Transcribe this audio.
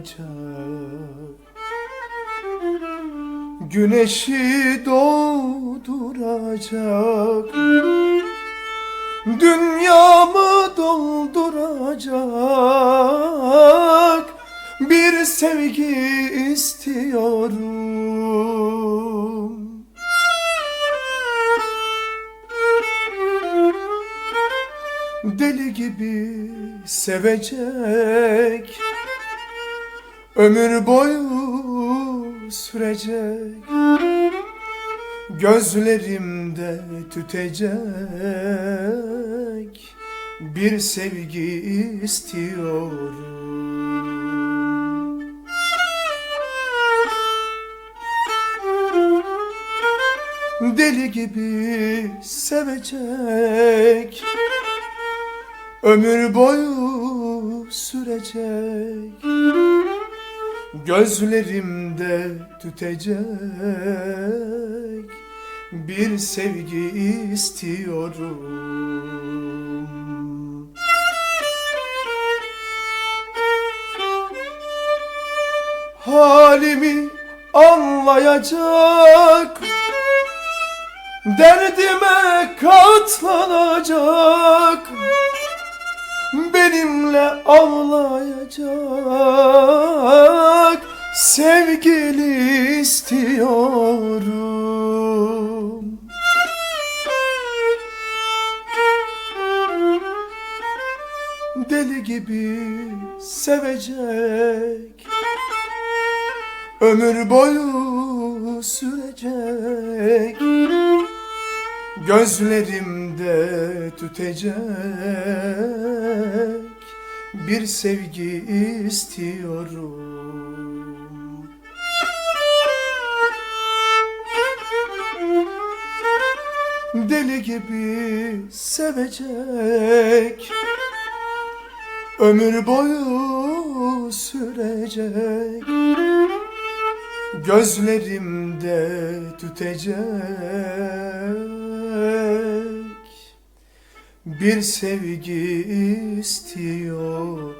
durduracak Güneşi doğduracak Dünyamı dolduracak. Bir sevgi istiyorum. Deli gibi sevecek Ömür boyu sürecek. Gözlerimde tütecek. Bir sevgi istiyorum. Deli gibi sevecek. Ömür boyu sürecek Gözlerimde tütecek Bir sevgi istiyorum. Halimi anlayacak Derdime katlanacak Benimle ağlayacak. Sevgili istiyorum. Deli gibi sevecek. Ömür boyu sürecek. Gözlerimde tütecek Bir sevgi istiyorum. Deli gibi sevecek Ömür boyu sürecek. Gözlerimde tütecek Bir sevgi istiyorum